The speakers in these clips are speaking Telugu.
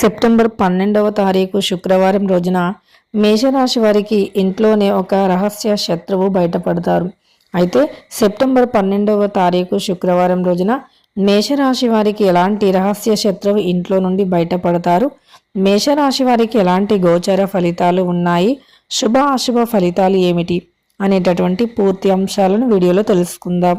సెప్టెంబర్ పన్నెండవ తారీఖు శుక్రవారం రోజున మేషరాశి వారికి ఇంట్లోనే ఒక రహస్య శత్రువు బయటపడతారు. అయితే సెప్టెంబర్ పన్నెండవ తారీఖు శుక్రవారం రోజున మేషరాశి వారికి ఎలాంటి రహస్య శత్రువు ఇంట్లో నుండి బయటపడతారు? మేషరాశి వారికి ఎలాంటి గోచర ఫలితాలు ఉన్నాయి? శుభ అశుభ ఫలితాలు ఏమిటి? అనేటటువంటి పూర్తి అంశాలను వీడియోలో తెలుసుకుందాం.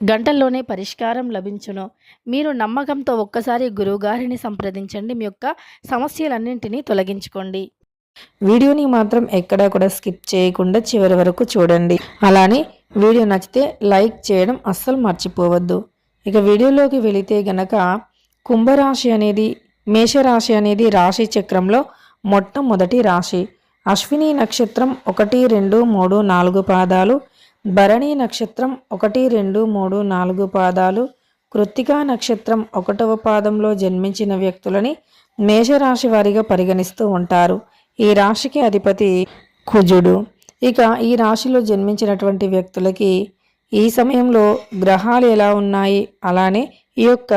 గంటల్లోనే పరిష్కారం లభించును. మీరు నమ్మకంతో ఒక్కసారి గురువుగారిని సంప్రదించండి. మీ యొక్క సమస్యలన్నింటినీ తొలగించుకోండి. వీడియోని మాత్రం ఎక్కడా కూడా స్కిప్ చేయకుండా చివరి వరకు చూడండి. అలానే వీడియో నచ్చితే లైక్ చేయడం అస్సలు మర్చిపోవద్దు. ఇక వీడియోలోకి వెళితే గనక కుంభరాశి అనేది మేషరాశి అనేది రాశి చక్రంలో మొట్టమొదటి రాశి. అశ్విని నక్షత్రం ఒకటి రెండు మూడు నాలుగు పాదాలు భరణి నక్షత్రం ఒకటి రెండు మూడు నాలుగు పాదాలు. కృత్తికా నక్షత్రం ఒకటవ పాదంలో జన్మించిన వ్యక్తులని మేషరాశి వారిగా పరిగణిస్తూ ఉంటారు. ఈ రాశికి అధిపతి కుజుడు. ఇక ఈ రాశిలో జన్మించినటువంటి వ్యక్తులకి ఈ సమయంలో గ్రహాలు ఎలా ఉన్నాయి? అలానే ఈ యొక్క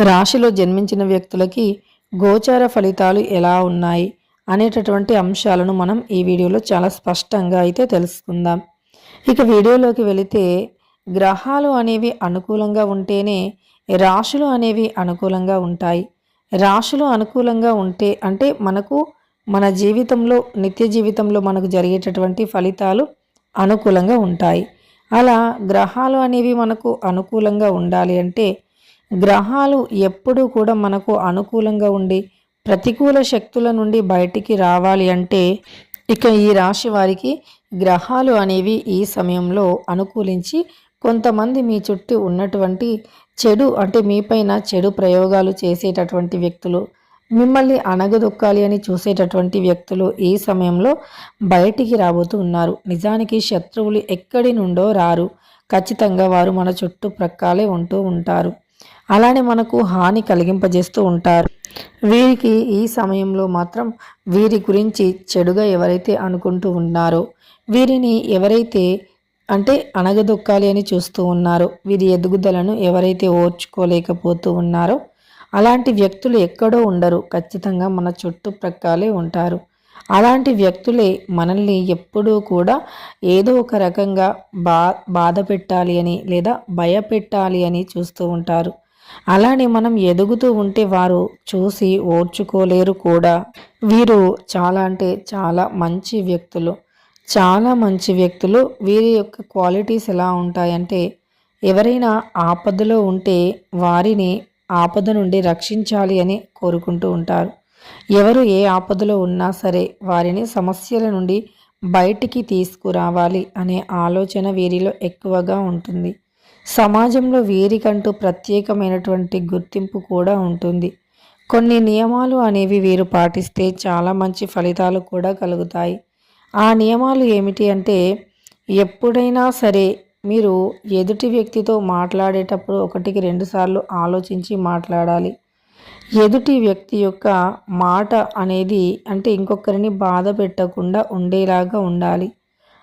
రాశిలో జన్మించిన వ్యక్తులకి గోచార ఫలితాలు ఎలా ఉన్నాయి? అనేటటువంటి అంశాలను మనం ఈ వీడియోలో చాలా స్పష్టంగా అయితే తెలుసుకుందాం. ఇక వీడియోలోకి వెళితే గ్రహాలు అనేవి అనుకూలంగా ఉంటేనే రాశులు అనేవి అనుకూలంగా ఉంటాయి. రాశులు అనుకూలంగా ఉంటే అంటే మనకు మన జీవితంలో నిత్య జీవితంలో మనకు జరిగేటటువంటి ఫలితాలు అనుకూలంగా ఉంటాయి. అలా గ్రహాలు అనేవి మనకు అనుకూలంగా ఉండాలి అంటే గ్రహాలు ఎప్పుడూ కూడా మనకు అనుకూలంగా ఉండి ప్రతికూల శక్తుల నుండి బయటికి రావాలి అంటే ఇక ఈ రాశి వారికి గ్రహాలు అనేవి ఈ సమయంలో అనుకూలించి కొంతమంది మీ చుట్టూ ఉన్నటువంటి చెడు అంటే మీపైన చెడు ప్రయోగాలు చేసేటటువంటి వ్యక్తులు మిమ్మల్ని అణగదొక్కాలి అని చూసేటటువంటి వ్యక్తులు ఈ సమయంలో బయటికి రాబోతూ ఉన్నారు. నిజానికి శత్రువులు ఎక్కడి నుండో రారు. ఖచ్చితంగా వారు మన చుట్టూ ప్రక్కాలే ఉంటూ ఉంటారు. అలానే మనకు హాని కలిగింపజేస్తూ ఉంటారు. వీరికి ఈ సమయంలో మాత్రం వీరి గురించి చెడుగా ఎవరైతే అనుకుంటూ ఉన్నారో వీరిని ఎవరైతే అంటే అణగదొక్కాలి అని చూస్తూ ఉన్నారో వీరి ఎదుగుదలను ఎవరైతే ఓర్చుకోలేకపోతూ ఉన్నారో అలాంటి వ్యక్తులు ఎక్కడో ఉండరు ఖచ్చితంగా మన చుట్టుప్రక్కలే ఉంటారు. అలాంటి వ్యక్తులే మనల్ని ఎప్పుడూ కూడా ఏదో ఒక రకంగా బా బాధ పెట్టాలి అని లేదా భయపెట్టాలి అని చూస్తూ ఉంటారు. అలానే మనం ఎదుగుతూ ఉంటే వారు చూసి ఓర్చుకోలేరు కూడా. వీరు చాలా అంటే చాలా మంచి వ్యక్తులు. చాలా మంచి వ్యక్తులు వీరి యొక్క క్వాలిటీస్ ఎలా ఉంటాయంటే ఎవరైనా ఆపదలో ఉంటే వారిని ఆపద నుండి రక్షించాలి అని కోరుకుంటూ ఉంటారు. ఎవరు ఏ ఆపదలో ఉన్నా సరే వారిని సమస్యల నుండి బయటికి తీసుకురావాలి అనే ఆలోచన వీరిలో ఎక్కువగా ఉంటుంది. సమాజంలో వీరికంటూ ప్రత్యేకమైనటువంటి గుర్తింపు కూడా ఉంటుంది. కొన్ని నియమాలు అనేవి వీరు పాటిస్తే చాలా మంచి ఫలితాలు కూడా కలుగుతాయి. ఆ నియమాలు ఏమిటి అంటే ఎప్పుడైనా సరే మీరు ఎదుటి వ్యక్తితో మాట్లాడేటప్పుడు ఒకటికి రెండుసార్లు ఆలోచించి మాట్లాడాలి. ఎదుటి వ్యక్తి యొక్క మాట అనేది అంటే ఇంకొకరిని బాధ పెట్టకుండా ఉండేలాగా ఉండాలి.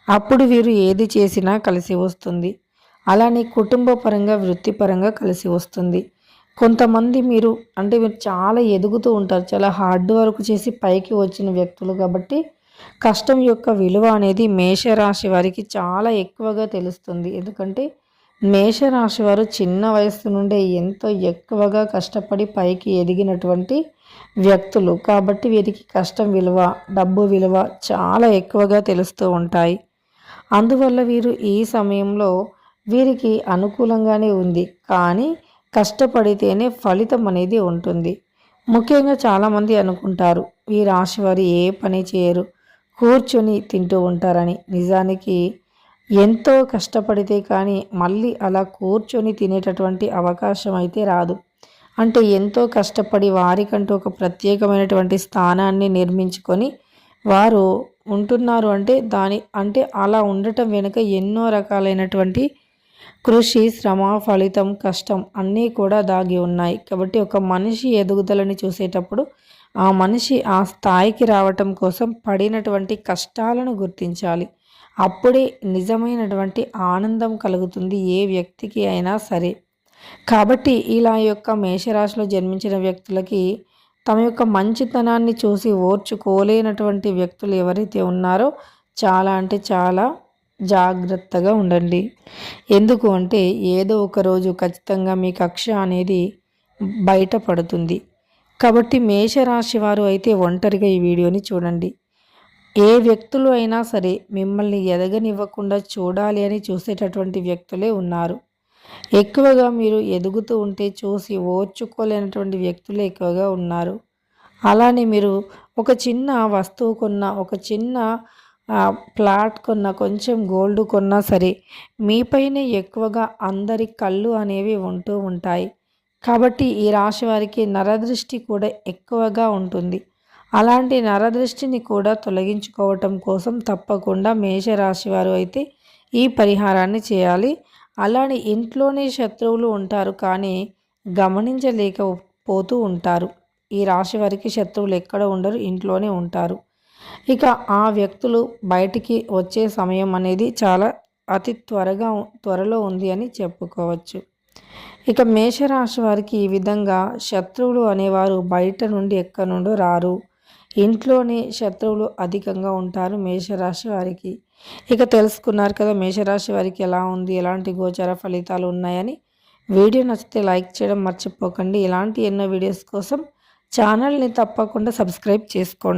అప్పుడు వీరు ఏది చేసినా కలిసి వస్తుంది. అలానే కుటుంబ పరంగా వృత్తిపరంగా కలిసి వస్తుంది. కొంతమంది మీరు అంటే మీరు చాలా ఎదుగుతూ ఉంటారు. చాలా హార్డ్ వర్క్ చేసి పైకి వచ్చిన వ్యక్తులు కాబట్టి కష్టం యొక్క విలువ అనేది మేషరాశి వారికి చాలా ఎక్కువగా తెలుస్తుంది. ఎందుకంటే మేషరాశి వారు చిన్న వయసు నుండే ఎంతో ఎక్కువగా కష్టపడి పైకి ఎదిగినటువంటి వ్యక్తులు. కాబట్టి వీరికి కష్టం విలువ డబ్బు విలువ చాలా ఎక్కువగా తెలుస్తూ ఉంటాయి. అందువల్ల వీరు ఈ సమయంలో వీరికి అనుకూలంగానే ఉంది. కానీ కష్టపడితేనే ఫలితం అనేది ఉంటుంది. ముఖ్యంగా చాలామంది అనుకుంటారు ఈ రాశి వారు ఏ పని చేయరు కూర్చొని తింటూ ఉంటారని. నిజానికి ఎంతో కష్టపడితే కానీ మళ్ళీ అలా కూర్చొని తినేటటువంటి అవకాశం అయితే రాదు. అంటే ఎంతో కష్టపడి వారికంటూ ఒక ప్రత్యేకమైనటువంటి స్థానాన్ని నిర్మించుకొని వారు ఉంటున్నారు అంటే దాని అంటే అలా ఉండటం వెనుక ఎన్నో రకాలైనటువంటి కృషి శ్రమ ఫలితం కష్టం అన్నీ కూడా దాగి ఉన్నాయి. కాబట్టి ఒక మనిషి ఎదుగుదలని చూసేటప్పుడు ఆ మనిషి ఆ స్థాయికి రావటం కోసం పడినటువంటి కష్టాలను గుర్తించాలి. అప్పుడే నిజమైనటువంటి ఆనందం కలుగుతుంది ఏ వ్యక్తికి అయినా సరే. కాబట్టి ఇలా యొక్క మేషరాశిలో జన్మించిన వ్యక్తులకి తమ యొక్క మంచితనాన్ని చూసి ఓర్చుకోలేనటువంటి వ్యక్తులు ఎవరైతే ఉన్నారో చాలా అంటే చాలా జాగ్రత్తగా ఉండండి. ఎందుకు అంటే ఏదో ఒక రోజు ఖచ్చితంగా మీ కక్ష అనేది బయటపడుతుంది. కాబట్టి మేషరాశి వారు అయితే ఒంటరిగా ఈ వీడియోని చూడండి. ఏ వ్యక్తులు అయినా సరే మిమ్మల్ని ఎదగనివ్వకుండా చూడాలి అని చూసేటటువంటి వ్యక్తులే ఉన్నారు. ఎక్కువగా మీరు ఎదుగుతూ ఉంటే చూసి ఓర్చుకోలేనటువంటి వ్యక్తులే ఎక్కువగా ఉన్నారు. అలానే మీరు ఒక చిన్న వస్తువు కొన్న ఒక చిన్న ప్లాట్ కొన్న కొంచెం గోల్డ్ కొన్నా సరే మీపైనే ఎక్కువగా అందరి కళ్ళు అనేవి ఉంటూ ఉంటాయి. కాబట్టి ఈ రాశి వారికి నరదృష్టి కూడా ఎక్కువగా ఉంటుంది. అలాంటి నరదృష్టిని కూడా తొలగించుకోవటం కోసం తప్పకుండా మేషరాశి వారు అయితే ఈ పరిహారాన్ని చేయాలి. అలానే ఇంట్లోనే శత్రువులు ఉంటారు కానీ గమనించలేకపోతూ ఉంటారు. ఈ రాశి వారికి శత్రువులు ఎక్కడ ఉండరు ఇంట్లోనే ఉంటారు. ఇక ఆ వ్యక్తులు బయటికి వచ్చే సమయం అనేది చాలా అతి త్వరగా త్వరలో ఉంది అని చెప్పుకోవచ్చు. ఇక మేషరాశి వారికి ఈ విధంగా శత్రువులు అనేవారు బయట నుండి ఎక్కడి నుండో రారు. ఇంట్లోనే శత్రువులు అధికంగా ఉంటారు మేషరాశి వారికి. ఇక తెలుసుకున్నారు కదా మేషరాశి వారికి ఎలా ఉంది ఎలాంటి గోచర ఫలితాలు ఉన్నాయని. వీడియో నచ్చితే లైక్ చేయడం మర్చిపోకండి. ఇలాంటి ఎన్నో వీడియోస్ కోసం ఛానల్ని తప్పకుండా సబ్స్క్రైబ్ చేసుకోండి.